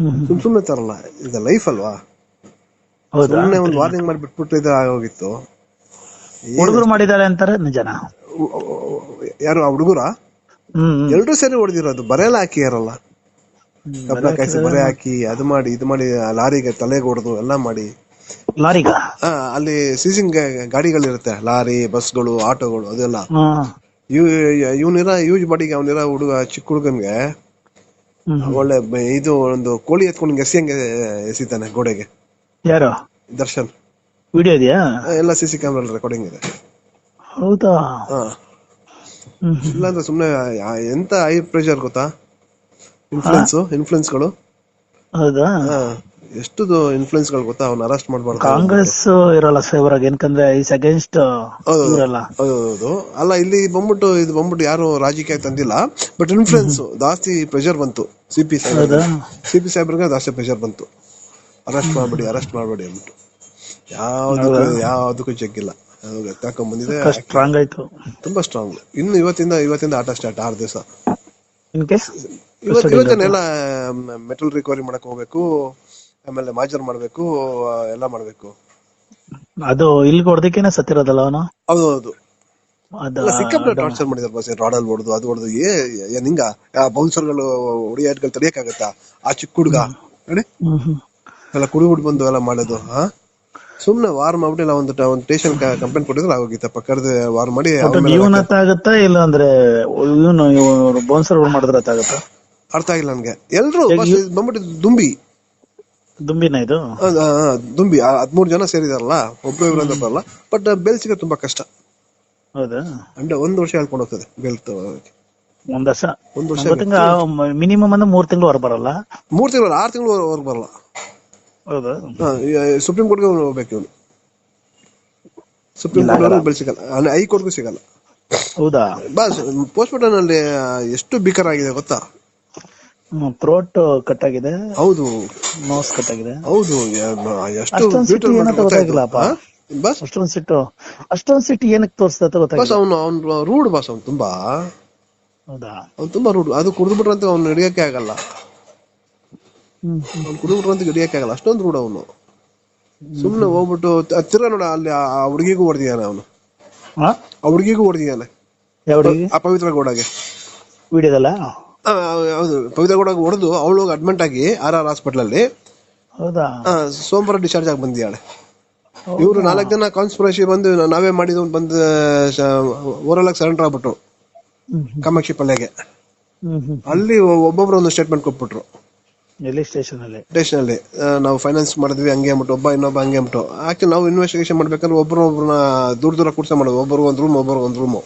ಸುಮ್ ಸುಮ್ನೆ ತರಲ್ಲ. ಇದು ಲೈಫ್ ಅಲ್ವಾ? ಸುಮ್ನೆ ಒಂದು ವಾರ್ನಿಂಗ್ ಮಾಡಿ ಬಿಟ್ಬಿಟ್ಟು ಇದು ಆಗೋಗಿತ್ತು. ಹುಡುಗರು ಮಾಡಿದ್ದಾರೆ ಅಂತಾರೆ ನಿಜನಾ? ಯಾರು ಆ ಹುಡುಗರ. ಎಲ್ರು ಸೇರಿ ಹೊಡೆದಿರೋದು. ಬರೆಯಲ್ಲ ಹಾಕಿ ಯಾರಲ್ಲ? ಕಾಯಿಸಿ ಬರೆ ಹಾಕಿ ಅದು ಮಾಡಿ ಇದು ಮಾಡಿ ಲಾರಿಗೆ ತಲೆಗೆ ಹೊಡೆದು ಎಲ್ಲ ಮಾಡಿ. ಲಾರಿಗ? ಆ, ಅಲ್ಲಿ ಸೀಸಿಂಗ್ ಗಾಡಿಗಳಿರುತ್ತೆ. ಲಾರಿ ಬಸ್ಗಳು ಆಟೋಗಳು ಅದೆಲ್ಲ. ಇವ್ ಇವನಿರ ಯೂಸ್ ಬಾಡಿಗೆ ಅವನಿರ ಹುಡುಗ ಚಿಕ್ಕ ಹುಡುಗನ್ಗೆ ಒಳ್ಳೆ ಇದು ಒಂದು ಕೋಳಿ ಎತ್ಕೊಂಡು ಎಸಿ ಹಂಗೆ ಎಸಿತಾನೆ ಗೋಡೆಗೆ. ಯಾರು? ದರ್ಶನ್. ವಿಡಿಯೋ ಇದೆಯಾ? ಎಲ್ಲ ಸಿಸಿ ಸಿ ಕ್ಯಾಮ್ರಾ ರೆಕಾರ್ಡಿಂಗ್ ಇದೆ. ಹೌದಾ? ಹಾ. ಹ್ಮ್ ಸುಮ್ಮನೆ ಎಂತ ಹೈ ಪ್ರೆಷರ್ ಗೊತ್ತಾ? ಇನ್ಫ್ಲೂಯೆನ್ಸ್ ಇನ್ಫ್ಲುಯೆನ್ಸ್ಗಳು ಹೌದಾ? ಎಷ್ಟು ಇನ್ಫ್ಲುಯೆನ್ಸ್ಗಳು ಗೊತ್ತಾ? ಅವ್ನ ಅರೆಸ್ಟ್ ಮಾಡ್ಬಾರ್ದು ಕಾಂಗ್ರೆಸ್ ಇರಲ್ಲ ಫೇವರ್ ಆಗಿ ಏನಕಂದ್ರೆ ಇಸ್ ಅಗೇನ್ಸ್ಟ್ ಹೌದು. ಇವರಲ್ಲ. ಅಲ್ಲ ಇಲ್ಲಿ ಬಂದ್ಬಿಟ್ಟು ಇದು ಬಂದ್ಬಿಟ್ಟು ಯಾರು ರಾಜಕೀಯ ತಂದಿಲ್ಲ. ಬಟ್ ಇನ್ಫ್ಲೂಯೆನ್ಸ್ ಜಾಸ್ತಿ ಪ್ರೆಷರ್ ಬಂತು. ಸಿಪಿ ಸಾಹೇಬ್ ಹೌದಾ? ಸಿ ಪಿ ಸಾಹೇಬ್ರಿಗೆ ಜಾಸ್ತಿ ಪ್ರೆಷರ್ ಬಂತು. ಅರೆಸ್ಟ್ ಮಾಡ್ಬೇಡಿ ಅರೆಸ್ಟ್ ಮಾಡ್ಬೇಡಿ ಅಂದ್ಬಿಟ್ಟು. ಯಾವ್ದಕ್ಕೂ ಯಾವ್ದಕ್ಕೂ ಜಗ್ಗಿಲ್ಲ ತಕೊಂಡ್ ಬಂದಿದೆ. ಸ್ಟ್ರಾಂಗ್ ಆಯ್ತು. ತುಂಬಾ ಸ್ಟ್ರಾಂಗ್ ಇನ್ನು ಇವತ್ತಿಂದ ಇವತ್ತಿಂದ ಆಟ ಸ್ಟಾರ್ಟ್ ಆರು ದಿವಸ. ಕೇಸ್ ಮೆಟಲ್ ರಿಕವರಿ ಮಾಡಕ್ ಹೋಗ್ಬೇಕು. ಆಮೇಲೆ ಮಾಜರ್ ಮಾಡ್ಬೇಕು ಎಲ್ಲ ಮಾಡ್ಬೇಕು. ಅದು ಇಲ್ಲಿ ಹೊಡೆದಕ್ಕೇನೆ ಸತ್ತಿರೋದಲ್ಲ ಅವನು? ಹೌದು ಹೌದು ಅದ ಎಲ್ಲ ಸಿಕ್ಕಾಪಟ್ಟೆ ಟಾರ್ಚರ್ ಮಾಡಿದಾರೆ ಬಸ್ ರಾಡಲ್ ಹೊಡೆದು ಅದು ಹೊಡೆದು ಏ ಏನ್ ಹಿಂಗ ಬೌನ್ಸರ್ಗಳು ಹೊಡಿಯಾಟ್ಗಳು ತಡಿಯಕ್ಕಾಗತ್ತಾ? ಆ ಚಿಕ್ಕ ಹುಡುಗ. ನೋಡಿ. ಎಲ್ಲ ಕುಡಿಬಿಟ್ಟು ಬಂದು ಎಲ್ಲ ಮಾಡೋದು ಹಾ ಸುಮ್ನೆ ವಾರ್ ಮಾಡ್ಬಿಟ್ಟಿಲ್ಲ ಒಂದು ಟ- ಒಂದು ಸ್ಟೇಷನ್ ಕಂಪ್ಲೇಂಟ್ ಕೊಟ್ಟಿದ್ರೆ ಆಗೋಗಿತ್ತಪ್ಪ ಕರೆದು ವಾರ್ ಮಾಡಿ ಅವ್ರ ಮೇಲೆ ಇವನ್ ಹತ್ತ ಆಗತ್ತಾ ಇಲ್ಲ ಅಂದ್ರೆ ಇವನು ಇವ್ರು ಮಾಡಿದ್ರೆ ಅರ್ಥ ಆಗಿಲ್ಲ ನನ್ಗೆ. ಎಲ್ರು ಬಸ್ ಬಂದ್ಬಿಟ್ಟು ದುಂಬಿ. ದುಂಬಿನ ಇದು? ದುಂಬಿ ಹದ್ಮೂರ್ ಜನ ಸೇರಿದಾರಲ್ಲ ಒಬ್ರು ಇಬ್ರು ಅಂತ ಬರಲ್ಲ ಬಟ್ ಬೆಲ್ ಸಿಗೋದು ತುಂಬಾ ಕಷ್ಟ. ಹೌದಾ? ಅಂಡ್ ಒಂದ್ ವರ್ಷ ಹೇಳ್ಕೊಂಡು ಹೋಗ್ತದೆ ಬೆಲ್. ಒಂದ್ ವರ್ಷ? ಒಂದ್ ವರ್ಷ ಮಿನಿಮಮ್ ಅಂದ್ರೆ ಮೂರ್ ತಿಂಗಳು ಹೊರ ಬರಲ್ಲ? ಮೂರ್ ತಿಂಗಳು ಆರ್ ತಿಂಗಳು ಹೊರಗೆ ಬರಲ್ಲ. ಹೌದಾ? ಸುಪ್ರೀಂ ಕೋರ್ಟ್ಗೆ ಹೋಗ್ಬೇಕು ಇವನು. ಸುಪ್ರೀಂ ಕೋರ್ಟ್ ಬೆಲ್ ಸಿಗಲ್ಲ ಹೈಕೋರ್ಟ್ಗೂ ಸಿಗಲ್ಲ. ಹೌದಾ? ಬಸ್ ಪೋಸ್ಟ್ ಮಾರ್ಟಮ್ ಅಲ್ಲಿ ಎಷ್ಟು ಬಿಕರ್ ಆಗಿದೆ ಗೊತ್ತಾ? ಥ್ರೋಟ್ ಕಟ್ ಆಗಿದೆ ಹೌದು. ನೋಸ್ ಕಟ್ ಆಗಿದೆ ಹೌದು ಅಷ್ಟೊಂದ್ ಸಿಟ್ಟು ಏನಂತ. ಗೊತ್ತಾಗಿಲ್ಲಪ್ಪ. ಬಸ್? ಅಷ್ಟೊಂದ್ ಸಿಟ್ಟು. ಅಷ್ಟೊಂದ್ ಸಿಟ್ಟು ಏನಕ್ಕೆ ತೋರಿಸ್ತದ ಬಸ್ ಗೊತ್ತಾಗಿಲ್ಲ. ಅವನು ಅವ್ನು ರೂಡ್ ಬಸ್ ಅವ್ನು ತುಂಬಾ. ಹೌದಾ? ಅವ್ನು ತುಂಬಾ ರೂಡ್ ಅದು ಕುಡಿದ್ಬಿಟ್ರಂತ ಅವ್ನು ಹಿಡಿಯಕ್ಕೆ ಆಗಲ್ಲ. ಅವ್ನು ಕುಡಿದು ಕುಡಿದ್ಬಿಟ್ರಂತ ಹಿಡಿಯಕ್ಕೆ ಆಗಲ್ಲ. ಅಷ್ಟೊಂದು ರೂಡ್ ಅವನು. ಸುಮ್ನೆ ಹೋಗ್ಬಿಟ್ಟು ಹತ್ತಿರ ನೋಡ ಅಲ್ಲಿ ಆ ಹುಡುಗಿಗೂ ಹೊಡೆದಿದ್ದಾನೆ ಅವನು. ಆ? ಹುಡುಗಿಗೂ ಹೊಡೆದಿದ್ದಾನೆ. ಅಪವಿತ್ರ ಆ ಪವಿತ್ರ ಗೌಡಗೆ. ವಿಡಿಯೋದಲ್ಲ? ಹೌದು. ಪವಿತ್ರ ಗೌಡ ಹೊಡೆದು ಅವಳು ಅಡ್ಮಿಂಟ್ ಆಗಿ ಆರ್ ಆರ್ ಹಾಸ್ಪಿಟಲ್ ಅಲ್ಲಿ. ಹೌದಾ? ಸೋಮವಾರ ಡಿಸ್ಚಾರ್ಜ್ ಆಗಿ ಬಂದಿದ್ದಾಳೆ ಇವರು ನಾಲ್ಕು ಜನ ಕಾನ್ಸ್ಪಿರಸಿ ಬಂದು ನಾವೇ ಮಾಡಿದ ಬಂದು ಓರಲ್ ಸರೆಂಡರ್ ಆಗ್ಬಿಟ್ರು. ಕಾಮಾಕ್ಷಿ ಪಲ್ಲೆಗೆ ಹ್ಮ್ ಅಲ್ಲಿ ಒಬ್ಬೊಬ್ರು ಒಂದು ಸ್ಟೇಟ್ಮೆಂಟ್ ಕೊಟ್ಬಿಟ್ರು. ಎಲ್ಲಿ? ಸ್ಟೇಷನ್ ಅಲ್ಲಿ. ಸ್ಟೇಷನ್ ಅಲ್ಲಿ. ನಾವು ಫೈನಾನ್ಸ್ ಮಾಡಿದ್ವಿ ಹಂಗೆ ಅಂದ್ಬಿಟ್ಟು ಒಬ್ಬ ಇನ್ನೊಬ್ಬ ಹಂಗೆ ಅಂದ್ಬಿಟ್ಟು. ಆಕ್ಚುಲಿ ನಾವು ಇನ್ವೆಸ್ಟಿಗೇಷನ್ ಮಾಡ್ಬೇಕಂದ್ರೆ ಒಬ್ಬರು ಒಬ್ರನ್ನ ದೂರ ದೂರ ಕೂರ್ಸ ಮಾಡೋದು. ಒಬ್ಬರು ಒಂದ್ ರೂಮ್ ಒಬ್ಬರು ಒಂದ್ ರೂಮ್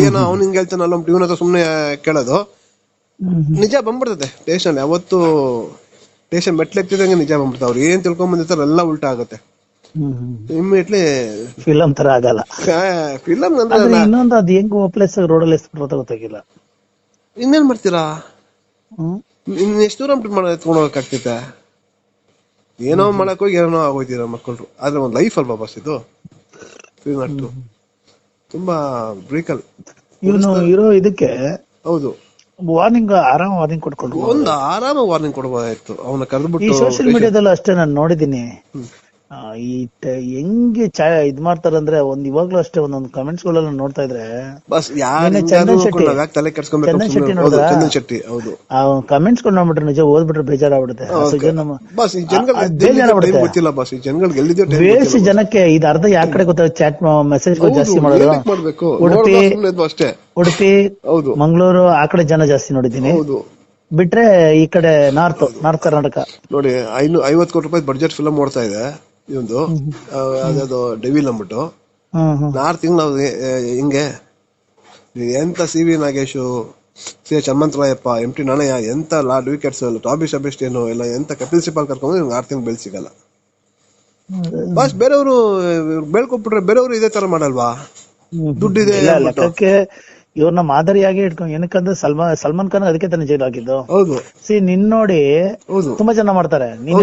ಏನೋ ಅವ್ನು ಹಿಂಗೆ ಹೇಳ್ತಾನಲ್ಲ ಇವನ ಹತ್ರ ಸುಮ್ಮನೆ ಕೇಳೋದು. ನಿಜ ಬಂದ್ಬಿಡ್ತದೆ. ಸ್ಟೇಷನ್ ಯಾವತ್ತು ದೇಶ ಮೆಟ್ಲೆಕ್ತಿದಂಗೆ ನಿಜ ಬಂದ್ಬಿಡ್ತಾವೆ ಅವ್ರು ಏನ್ ತಿಳ್ಕೊಂಡ್ ಬಂದಿರ್ತಾರ ಎಲ್ಲ ಉಲ್ಟಾ ಆಗುತ್ತೆ. ಇಮ್ಮಿಡಿಯೇಟ್ಲಿ ಫಿಲಂ ತರ ಆಗಲ್ಲ. ಫಿಲಂ ಅಂದ್ರೆ ಇನ್ನೊಂದು ಅದು ಹೆಂಗ್ ಪ್ಲೇಸ್ ರೋಡ್ ಅಲ್ಲಿ ಎಷ್ಟು ಗೊತ್ತಾಗಿಲ್ಲ. ಇನ್ನೇನ್ ಮಾಡ್ತೀರಾ? ಇನ್ನ ಇನ್ ಎಷ್ಟು ದೂರ ಮಾಡ ಎತ್ಕೊಂಡು ಹೋಗಕ್ಕಾಗ್ತೈತೆ ಏನೋ ಮಾಡಕ್ ಹೋಗಿ ಏನೋ ಆಗೋಯ್ತೀರ ಮಕ್ಕಳು ಆದ್ರೆ ಒಂದ್ ಲೈಫ್ ಅಲ್ವಾ ಬಸ್ ಇದು? ತುಂಬಾ ಬ್ರೇಕಲ್ ಇವನು ಇರೋ ಇದಕ್ಕೆ ಹೌದು. ವಾರ್ನಿಂಗ್ ಆರಾಮ ವಾರ್ನಿಂಗ್ ಕೊಟ್ಕೊಂಡು ಒಂದು ಆರಾಮ ವಾರ್ನಿಂಗ್ ಕೊಡಬಹುದಾಯ್ತು ಅವನ ಈ ಕರೆದ್ಬಿಟ್ಟು ಸೋಶಿಯಲ್ ಮೀಡಿಯಾದಲ್ಲೂ ಅಷ್ಟೇ ನಾನು ನೋಡಿದೀನಿ ಆ, ಈ ಹೆಂಗೆ ಇದ್ ಇದ್ ಮಾಡ್ತಾರಂದ್ರೆ ಒಂದ್ ಇವಾಗ್ಲೂ ಅಷ್ಟೇ ಒಂದೊಂದು ಕಮೆಂಟ್ಸ್ ಗಳೆಲ್ಲ ನೋಡ್ತಾ ಇದ್ರೆ ಚಂದನ್ ಶೆಟ್ಟಿ. ಚಂದನ್ ಶೆಟ್ಟಿ ಕಮೆಂಟ್ಸ್ಗಳು ನೋಡ್ಬಿಟ್ರೆ ನಿಜ ಓದ್ಬಿಟ್ರೆ ಬೇಜಾರಾಗ್ಬಿಡುತ್ತೆ. ಬೇಸಿ ಜನಕ್ಕೆ ಇದು ಅರ್ಧ ಯಾವ ಕಡೆ ಗೊತ್ತಾಗ ಚಾಟ್ ಮೆಸೇಜ್ ಜಾಸ್ತಿ ಮಾಡೋದು. ಉಡುಪಿ ಉಡುಪಿ ಹೌದು. ಮಂಗಳೂರು ಆ ಕಡೆ ಜನ ಜಾಸ್ತಿ ನೋಡಿದ್ದೀನಿ. ಹೌದು. ಬಿಟ್ರೆ ಈ ಕಡೆ ನಾರ್ತ್ ನಾರ್ತ್ ಕರ್ನಾಟಕ. ನೋಡಿ ಐನು ಐವತ್ ಕೋಟಿ ರೂಪಾಯಿ ಬಡ್ಜೆಟ್ ಫಿಲಮ್ ಓಡ್ತಾ ಇದೆ. ಇವಂದು ಅದ್ಯಾವ್ದು ಡೆವಿಲ್ ಅಂದ್ಬಿಟ್ಟು. ಆರ್ ತಿಂಗ್ ನಾವು ಹಿಂಗೆ. ಎಂತ C V Nagesh C H Hanumantharayappa M T Nanaiah ಎಂತ ಲಾಡ್ ವಿಕೆಟ್ಸ್ ಟಾಬಿ ಸಬೆಸ್ಟೇನು ಎಲ್ಲ ಎಂತ ಕಪಿಲ್ ಸಿಪಾಲ್ ಕರ್ಕೊಂಡು ಇವ್ನಿಗೆ ಆರು ತಿಂಗಳು ಬೆಳೆ ಸಿಗಲ್ಲ ಬಸ್ ಬೇರೆಯವರು ಬೆಳ್ಕೊಟ್ಬಿಟ್ರೆ ಬೇರೆಯವರು ಇದೇ ತರ ಮಾಡಲ್ವಾ. ದುಡ್ಡಿದೆ ಇವ್ರನ್ನ ಮಾದರಿಯಾಗಿ ಇಟ್ಕೊಂಡು ಏನಕ್ಕಂದ್ರೆ ಸಲ್ಮಾನ್ ಸಲ್ಮಾನ್ ಖಾನ್ ಅದಕ್ಕೆ ತಾನೇ ಜೈಲ್ ಹಾಕಿದ್ದು. ಹೌದು. ಸಿ ನಿನ್ ನೋಡಿ ಹೌದು. ತುಂಬಾ ಜನ ಮಾಡ್ತಾರೆ. ನೀನ್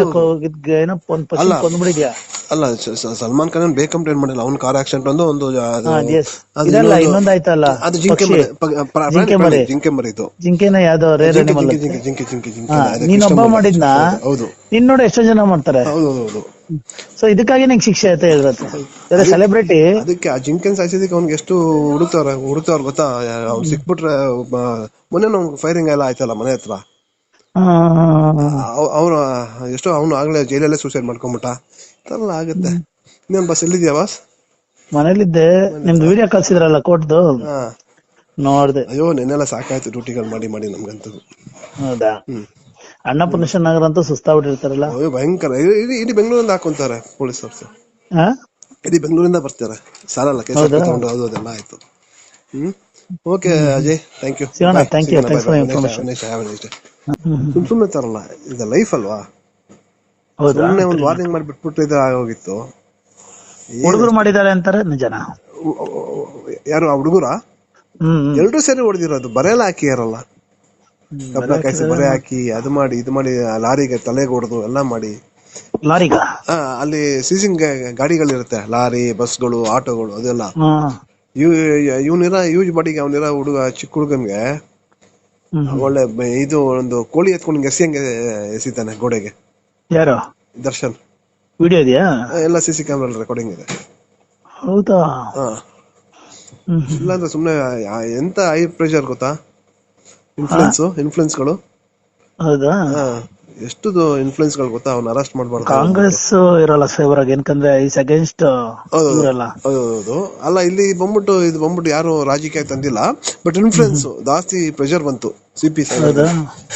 ಏನೋ ಒಂದ್ ಕೊಂದ್ಬಿಡಿದ್ಯಾ ಅಲ್ಲ ಸಲ್ಮಾನ್ ಖಾನ್ ಬೇಗ ಕಂಪ್ಲೇಂಟ್ ಮಾಡಿಲ್ಲ. ಅವ್ನ ಕಾರ್ ಆಕ್ಸಿಡೆಂಟ್ ಒಂದು ಒಂದು ಅದು- ಹಾ, yes. ಅದು ಇದಲ್ಲ ಇನ್ನೊಂದು- ಇನ್ನೊಂದಾಯ್ತಲ್ಲ? ಅದು ಜಿಂಕೆ ಪಕ್ಷಿ. ಮರಿ ಪ- ಪ- ಜಿಂಕೆ ಪ್ರಾಣಿ, ಮರಿ. ಜಿಂಕೆ ಮರಿ ಇದು. ಜಿಂಕೆನ ಯಾವ್ದೋ ರೇರ್ ಜಿಂಕೆ ಅನಿಮಲ್ ಜಿಂಕೆ ಜಿಂಕೆ ಜಿಂಕೆ ಜಿಂಕೆ ಜಿಂಕೆ. ಅದೇ ನೀನೊಬ್ಬ ಕೃಷ್ಣ. ಮಾಡಿದ್ನ? ಹೌದು ನಿನ್ ನೋಡಿ ಎಷ್ಟೋ ಜನ ಮಾಡ್ತಾರೆ. ಹೌದು ಹೌದು ಹೌದು. ಸೊ ಇದಕ್ಕಾಗಿ ನಂಗೆ ಶಿಕ್ಷೆ ಆಯ್ತಾ ಹೇಳಿದ್ರೆ ಸೆಲೆಬ್ರಿಟಿ ಅದಕ್ಕೆ ಆ ಜಿಂಕೆನ್ ಸಾಯಿಸಿದಕ್ಕೆ ಅವ್ನಿಗೆ ಎಷ್ಟು ಹುಡುಕ್ತಾವ್ರೆ? ಹುಡುಕ್ತಾವ್ರ ಗೊತ್ತಾ? ಅವ್ನು ಸಿಕ್ಬಿಟ್ರೆ ಒಬ್ಬ- ಮೊನ್ನೆ ನಮ್ಗೆ ಫೈರಿಂಗ್ ಎಲ್ಲ ಆಯ್ತಲ್ಲ ಮನೆ ಹತ್ರ. ಅವ್ರ ಎಷ್ಟೋ ಅವ್ನು ಆಗ್ಲೇ ಜೈಲಲ್ಲೇ ಸೂಸೈಡ್ ಮಾಡ್ಕೊಂಬಿಟ್ಟ. ಎಲ್ಲ ಆಗುತ್ತೆ. ಇನ್ನೇನ್ ಬಸ್ ಎಲ್ಲಿದ್ಯಾ ಬಾಸ್ ಮನೇಲಿದ್ದೆ. ನಿಮ್ದು ವಿಡಿಯೋ ಕಳ್ಸಿದ್ರಲ್ಲ ಕೋಟ್ದು ನೋಡ್ದೆ. ಅಯ್ಯೋ ನೆನ್ನೆಲ್ಲ ಸಾಕಾಯ್ತು ಡ್ಯೂಟಿಗಳು ಮಾಡಿ ಮಾಡಿ ನಮ್ಗಂತೂ. ಹೌದಾ? ಅಣ್ಣ ಅನ್ನಪೂರ್ಣೇಶ್ವರ ನಗರ ಅಂತೂ ಸುಸ್ತಾಗ್ಬಿಟ್ಟಿರ್ತಾರಲ್ಲ? ಅಯ್ಯೋ ಭಯಂಕರ. ಇಡೀ- ಇಡೀ ಬೆಂಗಳೂರಿಂದ ಹಾಕೊಂತಾರೆ ಪೊಲೀಸರು ಹಾ ಇಡೀ ಬೆಂಗಳೂರಿಂದ ಬರ್ತಾರೆ. ಸಾಲಲ್ಲ ಕೆಲಸ ತಗೊಂಡು ಅದು ಅದೆಲ್ಲ ಆಯ್ತು. ಹ್ಮ್. Okay Ajay thank you thanks for the information. ಸುಮ್ ಸುಮ್ಮನೆ ತರಲ್ಲ. ಇದು ಲೈಫ್ ಅಲ್ವಾ? ಸುಮ್ಮನೆ ಒಂದು ವಾರ್ನಿಂಗ್ ಮಾಡಿ ಬಿಟ್ಬಿಟ್ಟು ಇದು ಆಗೋಗಿತ್ತು. ಹುಡುಗರು ಮಾಡಿದ್ದಾರೆ ಅಂತಾರೆ ನಿಜನ? ಯಾರು ಆ ಹುಡುಗರ? ಎಲ್ರು ಸೇರಿ ಹೊಡೆದಿರೋದು ಬರೆಯಲ್ಲ ಹಾಕಿಯಾರಲ್ಲ? ಕಬ್ಬಣ ಕಾಯಿಸಿ ಬರೆ ಹಾಕಿ ಅದು ಮಾಡಿ ಇದು ಮಾಡಿ ಲಾರಿಗೆ ತಲೆಗೆ ಹೊಡೆದು ಎಲ್ಲ ಮಾಡಿ. ಲಾರಿಗ? ಅಲ್ಲಿ ಸೀಸಿಂಗ್ ಗಾಡಿಗಳಿರುತ್ತೆ ಲಾರಿ ಬಸ್ಗಳು ಆಟೋಗಳು ಅದೆಲ್ಲ. ಇವನಿರ ಯೂಜ್ ಬಾಡಿಗೆ ಅವನಿರ ಹುಡುಗ ಚಿಕ್ಕ ಹುಡುಗನ್ಗೆ ಒಳ್ಳೆ ಇದು ಒಂದು ಕೋಳಿ ಎತ್ಕೊಂಡು ಎಸಿಯಂಗೆ ಎಸಿತಾನೆ ಗೋಡೆಗೆ. ಯಾರು? ದರ್ಶನ್. ವಿಡಿಯೋ ಇದೆಯಾ? ಎಲ್ಲ ಸಿ ಸಿ ಕ್ಯಾಮ್ರಾ ರೆಕಾರ್ಡಿಂಗ್ ಇದೆ. ಹೌದಾ? ಹಾ. ಇಲ್ಲಾಂದ್ರೆ ಸುಮ್ನೆ ಎಂತ ಹೈ ಪ್ರೆಷರ್ ಗೊತ್ತಾ? ಇನ್ಫ್ಲುಯೆನ್ಸ್ ಇನ್ಫ್ಲುಯೆನ್ಸ್ಗಳು ಹೌದಾ? ಎಷ್ಟು ಇನ್ಫ್ಲುಯೆನ್ಸ್ಗಳು ಗೊತ್ತಾ? ಅವ್ನ ಅರೆಸ್ಟ್ ಮಾಡ್ಬಾರ್ದು. ಕಾಂಗ್ರೆಸ್ ಇರಲ್ಲ ಫೇವರ್ ಆಗಿ ಏನಕಂದ್ರೆ ಇಸ್ ಅಗೇನ್ಸ್ಟ್ ಹೌದು. ಹೌದು ಅಲ್ಲ ಇಲ್ಲಿ ಬಂದ್ಬಿಟ್ಟು ಇದು ಬಂದ್ಬಿಟ್ಟು ಯಾರು ರಾಜಕೀಯ ತಂದಿಲ್ಲ. ಬಟ್ ಇನ್ಫ್ಲುಯೆನ್ಸ್ ಜಾಸ್ತಿ ಪ್ರೆಷರ್ ಬಂತು. ಸಿಪಿ ಸಾಹೇಬ್ ಹೌದಾ?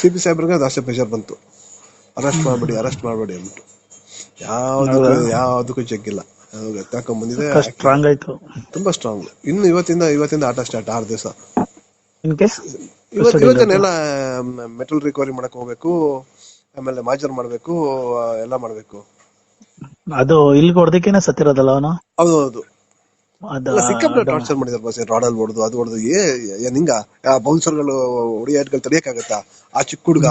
ಸಿ ಪಿ ಸಾಹೇಬ್ರಿಗೆ ಜಾಸ್ತಿ ಪ್ರೆಷರ್ ಬಂತು. ಅರೆಸ್ಟ್ ಮಾಡ್ಬೇಡಿ ಅರೆಸ್ಟ್ ಮಾಡ್ಬೇಡಿ ಅಂದ್ಬಿಟ್ಟು. ಯಾವ್ದಕ್ಕೂ ಯಾವ್ದಕ್ಕೂ ಜಗ್ಗಿಲ್ಲ ಎತ್ತಾಕೊಂಡ್ ಬಂದಿದೆ ಸ್ಟ್ರಾಂಗ್ ಆಯ್ತು. ತುಂಬಾ ಸ್ಟ್ರಾಂಗ್ ಇನ್ನು ಇವತ್ತಿಂದ ಇವತ್ತಿಂದ ಆಟ ಸ್ಟಾರ್ಟ್ ಆರು ದಿವಸ. ಇವತ್ತನ್ನೆಲ್ಲ ಮೆಟಲ್ ರಿಕವರಿ ಮಾಡಕ್ ಹೋಗ್ಬೇಕು ಆಮೇಲೆ ಮಾಜರ್ ಮಾಡ್ಬೇಕು ಎಲ್ಲ ಮಾಡ್ಬೇಕು. ಅದು ಇಲ್ಲಿ ಹೊಡೆದಕ್ಕೇನೆ ಸತ್ತಿರೋದಲ್ಲ ಅವನು? ಹೌದು ಹೌದು ಸಿಕ್ಕಾಪಟ್ಟೆ ಟಾರ್ಚರ್ ಮಾಡಿದಾರೆ ಬಸ್ ರಾಡಲ್ ಹೊಡೆದು ಅದು ಹೊಡೆದು. ಏ ಏನ್ ಹಿಂಗ ಬೌನ್ಸರ್ಗಳು ಹೊಡಿಯಾಟ್ಗಳು ತಡಿಯಕ್ಕಾಗತ್ತಾ? ಆ ಚಿಕ್ಕ ಹುಡುಗ.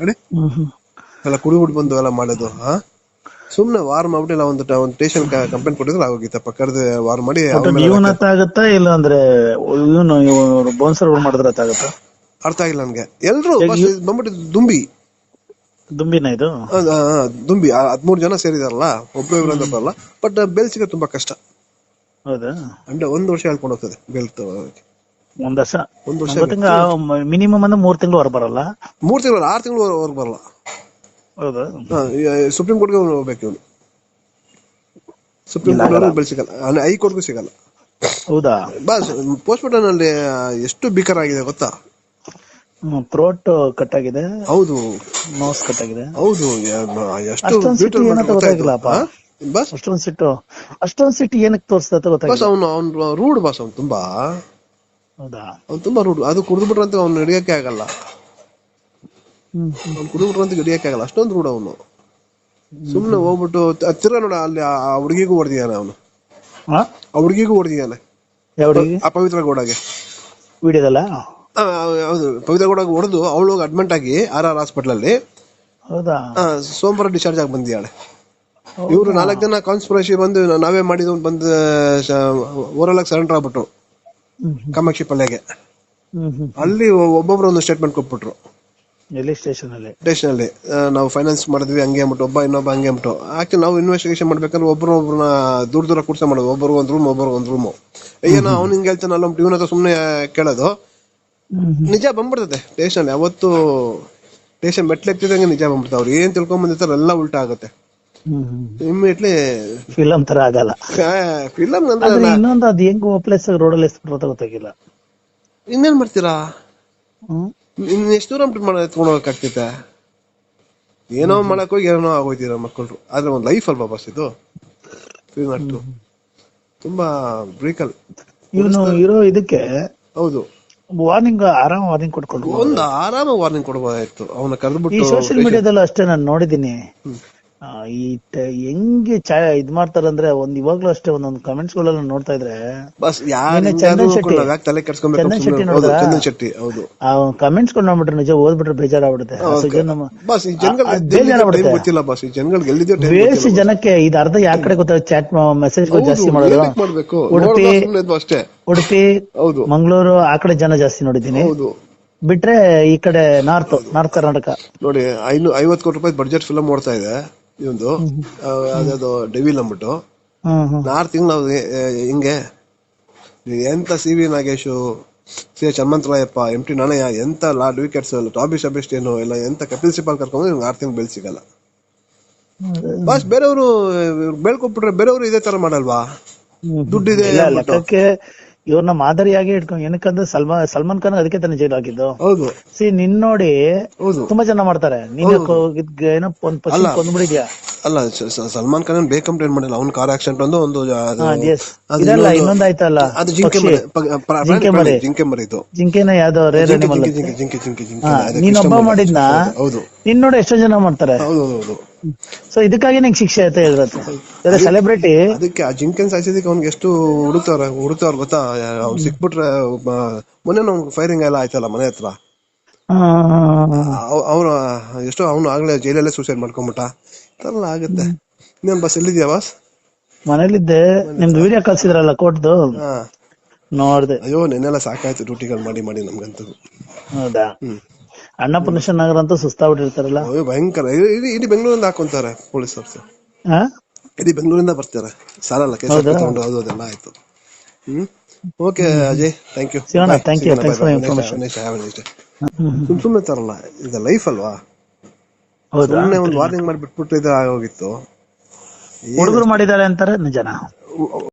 ನೋಡಿ ಎಲ್ಲ ಕುಡಿಬಿಟ್ಟು ಬಂದು ಎಲ್ಲ ಮಾಡೋದು ಹಾ ಸುಮ್ನೆ ವಾರ್ ಮಾಡ್ಬಿಟ್ಟು ಎಲ್ಲ ಒಂದು ಒಂದು ಸ್ಟೇಷನ್ ಕಂಪ್ಲೇಂಟ್ ಕೊಟ್ಟಿದ್ರೆ ಆಗೋಗಿತ್ತಪ್ಪ ಕರೆದು ವಾರ್ ಮಾಡಿ ಆಗತ್ತಾ ಇಲ್ಲ ಅಂದ್ರೆ ಇವನು ಬೋನ್ಸರ್ ಹತ್ತ ಆಗತ್ತಾ ಅರ್ಥ ಆಗಿಲ್ಲ ನನ್ಗೆ. ಎಲ್ರು ಬಂದ್ಬಿಟ್ಟು ದುಂಬಿ. ದುಂಬಿನ ಇದು? ದುಂಬಿ. ಹದ್ಮೂರ್ ಜನ ಸೇರಿದಾರಲ್ಲ ಒಬ್ರು ಇಬ್ರು ಅಂತ ಬರಲ್ಲ ಬಟ್ ಬೆಲ್ ಸಿಗೋದು ತುಂಬಾ ಕಷ್ಟ. ಹೌದಾ? ಅಂದ್ರೆ ಒಂದ್ ವರ್ಷ ಹೇಳ್ಕೊಂಡು ಹೋಗ್ತದೆ ಬೆಲ್. ಒಂದ್ ವರ್ಷ? ಒಂದ್ ವರ್ಷ ಮಿನಿಮಮ್ ಅಂದ್ರೆ ಮೂರ್ ತಿಂಗಳು ಹೊರ ಬರಲ್ಲ? ಮೂರ್ ತಿಂಗಳು ಆರ್ ತಿಂಗಳು ಅವ್ರಿಗೆ ಬರಲ್ಲ. ಹೌದಾ? ಸುಪ್ರೀಂ ಕೋರ್ಟ್ಗೆ ಹೋಗ್ಬೇಕು ಇವನು ಸುಪ್ರೀಂ ಕೋರ್ಟ್ ಅವ್ರಿಗೆ ಬೆಲ್ ಸಿಗಲ್ಲ. ಅಲ್ಲಿ ಹೈ ಕೋರ್ಟ್ಗೂ ಸಿಗಲ್ಲ. ಹೌದಾ? ಬಸ್ ಪೋಸ್ಟ್ ಮಾರ್ಟಮ್ ಅಲ್ಲಿ ಎಷ್ಟು ಬಿಕರ್ ಆಗಿದೆ ಗೊತ್ತಾ? ಥ್ರೋಟ್ ಕಟ್ ಆಗಿದೆ ಹೌದು. ನೋಸ್ ಕಟ್ ಆಗಿದೆ ಹೌದು ಎಷ್ಟು ಅಷ್ಟೊಂದ್ ಸಿಟ್ಟು ಏನಂತ ಗೊತ್ತಾಗಿಲ್ಲಪ್ಪ. ಬಸ್ ಅಷ್ಟೊಂದು ಸಿಟ್ಟು. ಅಷ್ಟೊಂದು ಸಿಟ್ಟು ಏನಕ್ಕೆ ತೋರಿಸ್ತದ ಬಸ್ ಗೊತ್ತಾಗಿಲ್ಲ. ಅವನು ಅವ್ನು ರೂಡ್ ಬಸ್ ಅವ್ನು ತುಂಬಾ. ಹೌದಾ? ಅವ್ನು ತುಂಬಾ ರೂಡ್ ಅದು ಕುಡಿದ್ಬಿಟ್ರಂತ ಅವ್ನು ಹಿಡಿಯಕ್ಕೆ ಆಗಲ್ಲ. ಹ್ಮ್ ಅವ್ನು ಕುಡಿದ್ಬಿಟ್ರಂತ ಹಿಡಿಯಕ್ಕೆ ಆಗಲ್ಲ ಅಷ್ಟೊಂದು ರೂಢ ಅವನು. ಸುಮ್ನೆ ಹೋಗ್ಬಿಟ್ಟು ಹತ್ತಿರ ನೋಡ ಅಲ್ಲಿ ಆ ಹುಡುಗಿಗೂ ಹೊಡೆದಿದ್ದಾನೆ ಅವನು. ಆ? ಹುಡುಗಿಗೂ ಹೊಡೆದಿದ್ದಾನೆ ಆ ಪವಿತ್ರ ಗೌಡಗೆ. ವಿಡಿಯೋದಲ್ಲ? ಹೌದು. ಪವಿತ್ರ ಗೌಡ ಹೊಡೆದು ಅವಳು ಅಡ್ಮಿಂಟ್ ಆಗಿ ಆರ್ ಆರ್ ಹಾಸ್ಪಿಟಲ್ ಅಲ್ಲಿ ಸೋಮವಾರ ಡಿಸ್ಚಾರ್ಜ್ ಆಗಿ ಬಂದಿದ್ದಾಳೆ. ಇವರು ನಾಲ್ಕು ಜನ ಕಾನ್ಸ್ಪಿರಸಿ ಬಂದು ನಾವೇ ಮಾಡಿದ ಬಂದು ಓರಲ್ ಸರೆಂಡರ್ ಆಗ್ಬಿಟ್ರು. ಕಾಮಾಕ್ಷಿ ಪಲ್ಯಗೆ. ಅಲ್ಲಿ ಒಬ್ಬೊಬ್ರು ಒಂದು ಸ್ಟೇಟ್ಮೆಂಟ್ ಕೊಟ್ಬಿಟ್ರು. ಎಲ್ಲಿ ಸ್ಟೇಷನ್ ಅಲ್ಲಿ. ಸ್ಟೇಷನ್ ಅಲ್ಲಿ. ಆ, ನಾವು ಫೈನಾನ್ಸ್ ಮಾಡಿದ್ವಿ ಹಂಗೆ ಅಂದ್ಬಿಟ್ಟು ಒಬ್ಬ ಇನ್ನೊಬ್ಬ ಹಂಗೆ ಅಂದ್ಬಿಟ್ಟು. ಆಕ್ಚುಲಿ ನಾವು ಇನ್ವೆಸ್ಟಿಗೇಷನ್ ಮಾಡ್ಬೇಕಂದ್ರೆ ಒಬ್ರು ಒಬ್ರನ್ನ ದೂರ ದೂರ ಕೂರ್ಸ ಮಾಡೋದು. ಒಬ್ಬರು ಒಂದ್ ರೂಮ್ ಒಬ್ಬರು ಒಂದ್ ರೂಮು ಏನೋ ಅವ್ನು ಹಿಂಗೆ ಹೇಳ್ತಾನಲ್ಲ ಅಂದ್ಬಿಟ್ಟು ಇವನ ಹತ್ರ ಸುಮ್ಮನೆ ಕೇಳೋದು. ನಿಜ ಬಂದ್ಬಿಡ್ತದೆ ಸ್ಟೇಷನ್ ಯಾವತ್ತು ಸ್ಟೇಷನ್ ಮೆಟ್ಲೆಕ್ತಿದಂಗೆ ನಿಜ ಬಂದ್ಬಿಡ್ತಾವೆ ಅವ್ರು ಏನ್ ತಿಳ್ಕೊಂಬಂದಿರ್ತಾರೆ ಎಲ್ಲ ಉಲ್ಟಾ ಆಗುತ್ತೆ. ಇಮ್ಮಿಡಿಯೇಟ್ಲಿ ಫಿಲಂ ತರ ಆಗಲ್ಲ. ಫಿಲಮ್ ಆದ್ರೆ ಅಂದ್ರೆ ಇನ್ನೊಂದು ಅದ್ ಹೆಂಗ್ ಪ್ಲೇಸ್ ರೋಡಲ್ಲಿ ಎಸ್ಬಿಟ್ರ ಗೊತ್ತಾಗಿಲ್ಲ. ಇನ್ನೇನ್ ಮಾಡ್ತೀರಾ? ಹ್ಮ್. ಇನ್ ಎಷ್ಟು ದೂರ ಮಾಡ ಎತ್ಕೊಂಡು ಹೋಗಕ್ಕಾಗ್ತೈತೆ ಏನೋ ಮಾಡಕ್ ಹೋಗಿ ಏನೋ ಆಗೋಯ್ತೀರ ಮಕ್ಕಳು ಆದ್ರೆ ಒಂದ್ ಲೈಫ್ ಅಲ್ವಾ ಬಸ್ ಇದು? ನಟ್ಟು ತುಂಬಾ ಬ್ರೀಕಲ್ ಇವನು ಇರೋ ಇದಕ್ಕೆ ಹೌದು. ವಾರ್ನಿಂಗ್ ಆರಾಮ ವಾರ್ನಿಂಗ್ ಕೊಡ್ಕೊಂಡು ಒಂದ್ ಆರಾಮ ವಾರ್ನಿಂಗ್ ಕೊಡ್ಬೋದಾಯ್ತು. ಅವನ ಕರೆದ್ಬಿಟ್ಟು ಸೋಶಿಯಲ್ ಮೀಡಿಯಾದಲ್ಲೂ ಅಷ್ಟೇ ನಾನು ನೋಡಿದೀನಿ ಈ ಹೆಂಗೆ ಇದ್ ಇದ್ ಮಾಡ್ತಾರಂದ್ರೆ ಒಂದ್ ಇವಾಗ್ಲೂ ಅಷ್ಟೇ ಒಂದೊಂದು ಕಮೆಂಟ್ಸ್ ಗಳೆಲ್ಲ ನೋಡ್ತಾ ಇದ್ರೆ ಚಂದನ್ ಶೆಟ್ಟಿ. ಚಂದನ್ ಶೆಟ್ಟಿ ಆ ಕಮೆಂಟ್ಸ್ಗಳು ನೋಡ್ಬಿಟ್ರೆ ನಿಜ ಓದ್ಬಿಟ್ರೆ ಬೇಜಾರಾಗ್ಬಿಡುತ್ತೆ. ಬೇಜಾರಾಗ್ಬಿಡುತ್ತೆ. ಬಸ್ ಜನಕ್ಕೆ ಇದು ಅರ್ಧ ಯಾವ ಕಡೆ ಗೊತ್ತಾಗ ಚಾಟ್ ಮೆಸೇಜ್ ಜಾಸ್ತಿ ಮಾಡೋದು? ಉಡುಪಿ ಉಡುಪಿ ಹೌದು. ಮಂಗಳೂರು ಆ ಕಡೆ ಜನ ಜಾಸ್ತಿ ನೋಡಿದ್ದೀನಿ. ಹೌದು. ಬಿಟ್ರೆ ಈ ಕಡೆ ನಾರ್ತ್ ನಾರ್ತ್ ಕರ್ನಾಟಕ. ನೋಡಿ ಐವತ್ ಕೋಟಿ ರೂಪಾಯಿ ಬಡ್ಜೆಟ್ ಫಿಲಮ್ ಓಡ್ತಾ ಇದೆ. ಇದೊಂದು ಅದ್ಯಾವ್ದು ಡೆವಿಲ್ ಅಂದ್ಬಿಟ್ಟು. ಆರ್ ಹ್ಮ್. ನಾವು ತಿಂಗಳು ಹಿಂಗೆ. ಎಂತ C V Nagesh C H Hanumantharayappa M T Nanaiah ಎಂತ ಲಾರ್ಡ್ ವಿಕೆಟ್ಸ್ ಟಾಬಿ ಸಬೆಸ್ಟೇನು ಎಲ್ಲ ಎಂತ ಕಪಿಲ್ ಸಿಪಾಲ್ ಕರ್ಕೊಂಡು ಇವ್ನಿಗೆ ಆರು ತಿಂಗಳು ಬೆಳೆ ಸಿಗಲ್ಲ. ಬಸ್ ಬೇರೆಯವರು ಬೆಳ್ಕೊಟ್ಬಿಟ್ರೆ ಬೇರೆಯವರು ಇದೇ ತರ ಮಾಡಲ್ವಾ. ದುಡ್ಡಿದೆ ಇಲ್ಲ ಇವ್ರನ್ನ ಮಾದರಿಯಾಗಿ ಇಟ್ಕೊಂಡು ಏನಕ್ಕಂದ್ರೆ ಸಲ್ಮಾನ್ ಸಲ್ಮಾನ್ ಖಾನ್ ಅದಕ್ಕೆ ತಾನೇ ಜೈಲ್ ಹಾಕಿದ್ದು. ಹೌದು. ಸಿ ನಿನ್ ನೋಡಿ ಹೌದು. ತುಂಬಾ ಜನ ಮಾಡ್ತಾರೆ. ನೀನು ಏನೋ ಒಂದ್ ಪಕ್ಷಿ ಕೊಂದ್ಬಿಡಿದ್ಯಾ ಅಲ್ಲ ಸಲ್ಮಾನ್ ಖಾನ್ ಬೇ ಕಂಪ್ಲೇಂಟ್ ಮಾಡಿಲ್ಲ. ಅವ್ನ ಕಾರ್ ಆಕ್ಸಿಡೆಂಟ್ ಒಂದು ಒಂದು ಅದು- yes. ಅದು ಇದಲ್ಲ ಇನ್ನೊಂದು- ಇನ್ನೊಂದಾಯ್ತಲ್ಲ? ಅದು ಜಿಂಕೆ ಪಕ್ಷಿ. ಮರಿ ಪ- ಪ- ಜಿಂಕೆ ಪ್ರಾಣಿ, ಮರಿ. ಜಿಂಕೆ ಮರಿ ಇದು. ಜಿಂಕೆನ ಯಾವ್ದೋ ರೇರ್ ಜಿಂಕೆ ಅನಿಮಲ್ ಜಿಂಕೆ ಜಿಂಕೆ ಜಿಂಕೆ ಜಿಂಕೆ ಜಿಂಕೆ ಹಾ ಅದಕ್ಕೆ ನೀನ್ ಒಬ್ಬ ಮರಿ. ಮಾಡಿದ್ನ? ಹೌದು ನಿನ್ ನೋಡಿ ಎಷ್ಟೋ ಜನ ಮಾಡ್ತಾರೆ. ಹೌದು ಹೌದು ಹೌದು. ಸೊ ಇದಕ್ಕಾಗಿ ನಿಂಗೆ ಶಿಕ್ಷೆ ಆಯ್ತಾ ಹೇಳಿದ್ರೆ ಸೆಲೆಬ್ರಿಟಿ ಅದಕ್ಕೆ ಆ ಜಿಂಕೆನ್ ಸಾಯಿಸಿದಕ್ಕೆ ಅವ್ನಿಗೆ ಎಷ್ಟು ಹುಡುಕ್ತವ್ರೆ ಹುಡುಕ್ತವ್ರ ಗೊತ್ತಾ? ಅವ್ನು ಸಿಕ್ಬಿಟ್ರೆ ಮೊನ್ನೆ ನಮ್ಗೆ ಫೈರಿಂಗ್ ಎಲ್ಲ ಆಯ್ತಲ್ಲ ಮನೆ ಹತ್ರ. ಅವ್ರು ಎಷ್ಟೋ ಅವನು ಆಗ್ಲೇ ಜೈಲಲ್ಲೇ ಸೂಸೈಡ್ ಮಾಡ್ಕೊಂಬಿಟ್ಟ. ತರಲ್ಲ ಆಗುತ್ತೆ. ಇನ್ನೇನ್ ಬಸ್ ಎಲ್ಲಿದ್ಯಾ ಬಾಸ್ ಮನೇಲಿದ್ದೆ. ನಿಮ್ದು ವಿಡಿಯೋ ಕಳ್ಸಿದ್ರಲ್ಲ ಕೋಟ್ದು ನೋಡ್ದೆ. ಅಯ್ಯೋ ನೆನ್ನೆಲ್ಲ ಸಾಕಾಯ್ತು ಡ್ಯೂಟಿಗಳು ಮಾಡಿ ಮಾಡಿ ನಮ್ಗಂತೂ. ಹೌದಾ? ಅಣ್ಣ ಅನ್ನಪೂರ್ಣೇಶ್ವರ ನಗರ ಸುಸ್ತಾ ಬಿಟ್ಟಿರ್ತಾರಲ್ಲ ಅಯ್ಯೋ ಭಯಂಕರ. ಇಡೀ ಇಡೀ- ಬೆಂಗಳೂರಿಂದ ಹಾಕೊಂತಾರೆ ಪೊಲೀಸ್ ಹಾ ಇಡೀ ಬೆಂಗಳೂರಿಂದ ಬರ್ತಾರೆ. ಸಾಲಲ್ಲ ಕೆಲಸ ತಗೊಂಡು ಅದು ಅದೆಲ್ಲ ಆಯ್ತು. ಹ್ಮ್. ಓಕೆ ಅಜಯ್ ಥ್ಯಾಂಕ್ ಯು ಸಿಗೋಣ, ಯು you, thanks ಸುಮ್ ತರಲ್ಲ ಇದು ಲೈಫ್ ಅಲ್ವಾ? ಹೌದು? ಸುಮ್ಮನೆ ಒಂದು ವಾರ್ನಿಂಗ್ ಮಾಡಿ ಬಿಟ್ಬಿಟ್ಟು ಇದು ಆಗೋಗಿತ್ತು ಹುಡುಗರು ಮಾಡಿದ್ದಾರೆ ಅಂತಾರೆ ನಿಜನಾ?